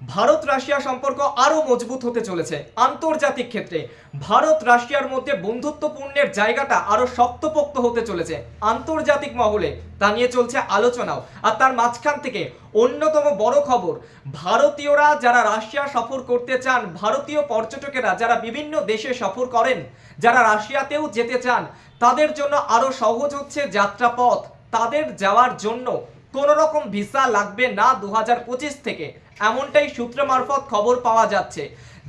Bharat Russia সম্পর্ক আরও মজবুত হতে চলেছে আন্তর্জাতিক ক্ষেত্রে। ভারত রাশিয়ার মধ্যে বন্ধুত্বপূর্ণের জায়গাটা আরও শক্তপোক্ত হতে চলেছে। আন্তর্জাতিক মহলে তা নিয়ে চলছে আলোচনাও। আর তার মাঝখান থেকে অন্যতম বড় খবর, ভারতীয়রা যারা রাশিয়া সফর করতে চান, ভারতীয় পর্যটকেরা যারা বিভিন্ন দেশে সফর করেন, যারা রাশিয়াতেও যেতে চান, তাদের জন্য আরও সহজ হচ্ছে যাত্রাপথ। তাদের যাওয়ার জন্য কোনো রকম ভিসা লাগবে না দু হাজার পঁচিশ থেকে। এমনটাই সূত্র মারফত খবর পাওয়া যাচ্ছে।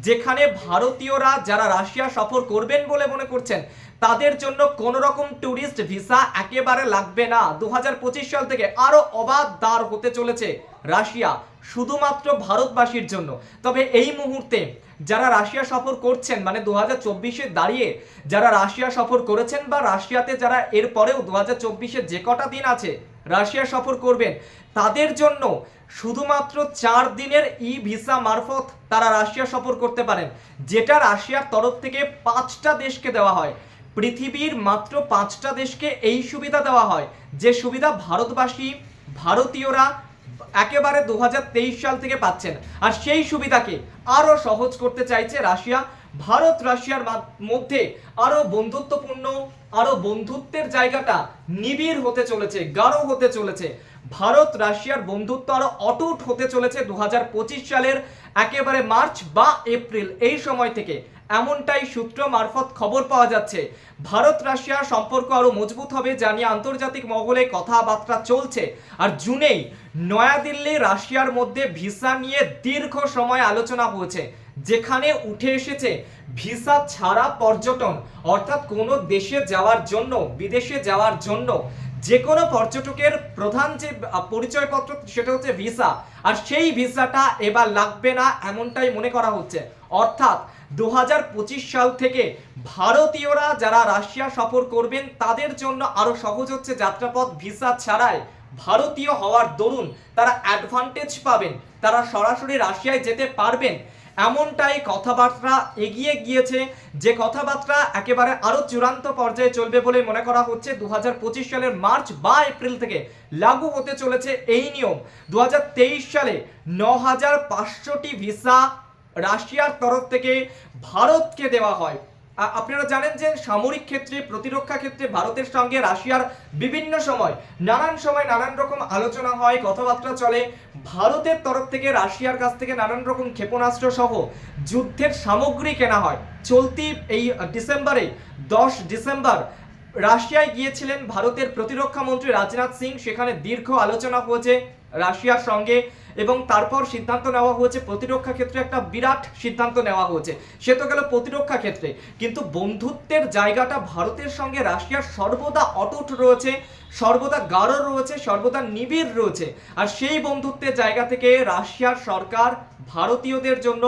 যেখানে ভারতীয়রা যারা রাশিয়া সফর করবেন বলে মনে করছেন, তাদের জন্য কোনো রকম ট্যুরিস্ট ভিসা একেবারে লাগবে না। দু হাজার পঁচিশ সাল থেকে আরও অবাধ দ্বার হতে চলেছে রাশিয়া, শুধুমাত্র ভারতবাসীর জন্য। তবে এই মুহূর্তে যারা রাশিয়া সফর করছেন মানে দু হাজার দাঁড়িয়ে যারা রাশিয়া সফর করেছেন বা রাশিয়াতে যারা এরপরেও দু হাজার যে কটা দিন আছে রাশিয়া সফর করবেন, তাদের জন্য শুধুমাত্র চার দিনের ই ভিসা মারফত তারা রাশিয়া সফর করতে পারেন, যেটা রাশিয়ার তরফ থেকে পাঁচটা দেশকে দেওয়া হয়। পৃথিবীর মাত্র পাঁচটা দেশকে এই সুবিধা দেওয়া হয়, যে সুবিধা ভারতবাসী, ভারতীয়রা একেবারে দু হাজার তেইশ সাল থেকে পাচ্ছেন। আর সেই সুবিধাকে আরও সহজ করতে চাইছে রাশিয়া। ভারত রাশিয়ার মধ্যে আরও বন্ধুত্বপূর্ণ, আরও বন্ধুত্বের জায়গাটা নিবিড় হতে চলেছে, গাঢ় হতে চলেছে। ভারত, রাশিয়ার বন্ধুত্ব আরও অটুট হতে চলেছে দু হাজার পঁচিশ সালের একেবারে মার্চ বা এপ্রিল। এই সময় থেকে এমনটাই সূত্র মারফত খবর পাওয়া যাচ্ছে। ভারত রাশিয়ার সম্পর্ক আরও মজবুত হবে জানিয়ে আন্তর্জাতিক মহলে কথাবার্তা চলছে। আর জুনেই নয়াদিল্লি, রাশিয়ার মধ্যে ভিসা নিয়ে দীর্ঘ সময় আলোচনা হয়েছে, যেখানে উঠে এসেছে ভিসা ছাড়া পর্যটন, অর্থাৎ কোনো দেশে যাওয়ার জন্য, বিদেশে যাওয়ার জন্য। যে কোনো পর্যটকের প্রধান যে পরিচয়পত্র সেটা হচ্ছে ভিসা। আর সেই ভিসাটা এবার লাগবে না এমনটাই মনে করা হচ্ছে। অর্থাৎ দু হাজার পঁচিশ সাল থেকে ভারতীয়রা যারা রাশিয়া সফর করবেন, তাদের জন্য আরও সহজ হচ্ছে যাত্রাপথ, ভিসা ছাড়াই ভারতীয় হওয়ার দরুন তারা অ্যাডভান্টেজ পাবেন। তারা সরাসরি রাশিয়ায় যেতে পারবেন। এমনটাই কথাবার্তা এগিয়ে গিয়েছে, যে কথাবার্তা একেবারে আরও চূড়ান্ত পর্যায়ে চলবে বলে মনে করা হচ্ছে। দু হাজার পঁচিশ সালের মার্চ বা এপ্রিল থেকে লাগু হতে চলেছে এই নিয়ম। দু হাজার তেইশ সালে ন হাজার পাঁচশোটি ভিসা রাশিয়ার তরফ থেকে ভারতকে দেওয়া হয়। আপনারা জানেন যে সামরিক ক্ষেত্রে, প্রতিরক্ষা ক্ষেত্রে ভারতের সঙ্গে রাশিয়ার বিভিন্ন সময়, নানান সময় নানান রকম আলোচনা হয়, কথাবার্তা চলে। ভারতের তরফ থেকে, রাশিয়ার কাছ থেকে নানান রকম ক্ষেপণাস্ত্র সহ যুদ্ধের সামগ্রী কেনা হয়। চলতি এই ডিসেম্বরে, দশ ডিসেম্বর, রাশিয়ায় গিয়েছিলেন ভারতের প্রতিরক্ষা মন্ত্রী রাজনাথ সিং। সেখানে দীর্ঘ আলোচনা হয়েছে। রাশিয়ার সঙ্গে এবং তারপর সিদ্ধান্ত নেওয়া হয়েছে, প্রতিরক্ষা ক্ষেত্রে একটা বিরাট সিদ্ধান্ত নেওয়া হয়েছে। সে তো গেল প্রতিরক্ষা ক্ষেত্রে। কিন্তু বন্ধুত্বের জায়গাটা ভারতের সঙ্গে রাশিয়ার সর্বদা অটুট রয়েছে, সর্বদা গাঢ় রয়েছে, সর্বদা নিবিড় রয়েছে। আর সেই বন্ধুত্বের জায়গা থেকে রাশিয়ার সরকার ভারতীয়দের জন্য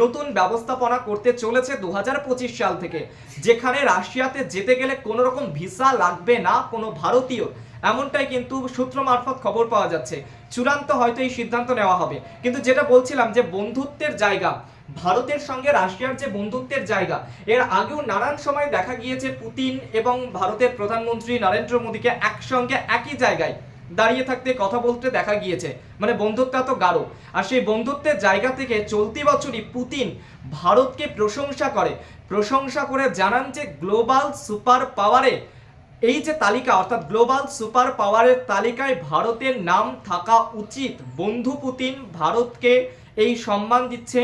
নতুন ব্যবস্থাপনা করতে চলেছে দু হাজার পঁচিশ সাল থেকে, যেখানে রাশিয়াতে যেতে গেলে কোনো রকম ভিসা লাগবে না কোনো ভারতীয়। এমনটাই কিন্তু সূত্র মারফত খবর পাওয়া যাচ্ছে। চূড়ান্ত হয়তো এই সিদ্ধান্ত নেওয়া হবে। কিন্তু যেটা বলছিলাম যে বন্ধুত্বের জায়গা, ভারতের সঙ্গে রাশিয়ার যে বন্ধুত্বের জায়গা, এর আগেও নানান সময় দেখা গিয়েছে পুতিন এবং ভারতের প্রধানমন্ত্রী নরেন্দ্র মোদীকে একসঙ্গে একই জায়গায় দাঁড়িয়ে থাকতে, কথা বলতে দেখা গিয়েছে। মানে বন্ধুত্ব তো গাঢ়। আর সেই বন্ধুত্বের জায়গা থেকে চলতি বছরই পুতিন ভারতকে প্রশংসা করে। প্রশংসা করে জানান যে গ্লোবাল সুপার পাওয়ারে এই যে তালিকা, অর্থাৎ গ্লোবাল সুপার পাওয়ারের তালিকায় ভারতের নাম থাকা উচিত। বন্ধু পুতিন ভারতকে এই সম্মান দিচ্ছে।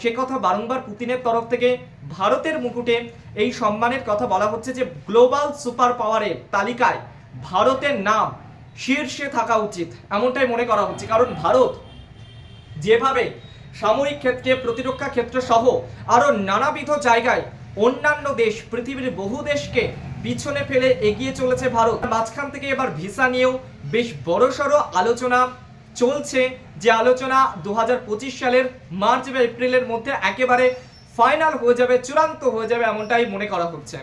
সে কথা বারংবার পুতিনের তরফ থেকে ভারতের মুকুটে এই সম্মানের কথা বলা হচ্ছে যে, গ্লোবাল সুপার পাওয়ারের তালিকায় ভারতের নাম শীর্ষে থাকা উচিত। এমনটাই মনে করা হচ্ছে। কারণ ভারত যেভাবে সামরিক ক্ষেত্রে, প্রতিরক্ষা ক্ষেত্র সহ আরও নানাবিধ জায়গায় অন্যান্য দেশ, পৃথিবীর বহু দেশকে পিছনে ফেলে এগিয়ে চলেছে ভারত। মাঝখান থেকে এবার ভিসা নিয়েও বেশ বড় বড়সড় আলোচনা চলছে। যে আলোচনা দু হাজার পঁচিশ সালের মার্চ বা এপ্রিলের মধ্যে একেবারে ফাইনাল হয়ে যাবে, চূড়ান্ত হয়ে যাবে, এমনটাই মনে করা হচ্ছে।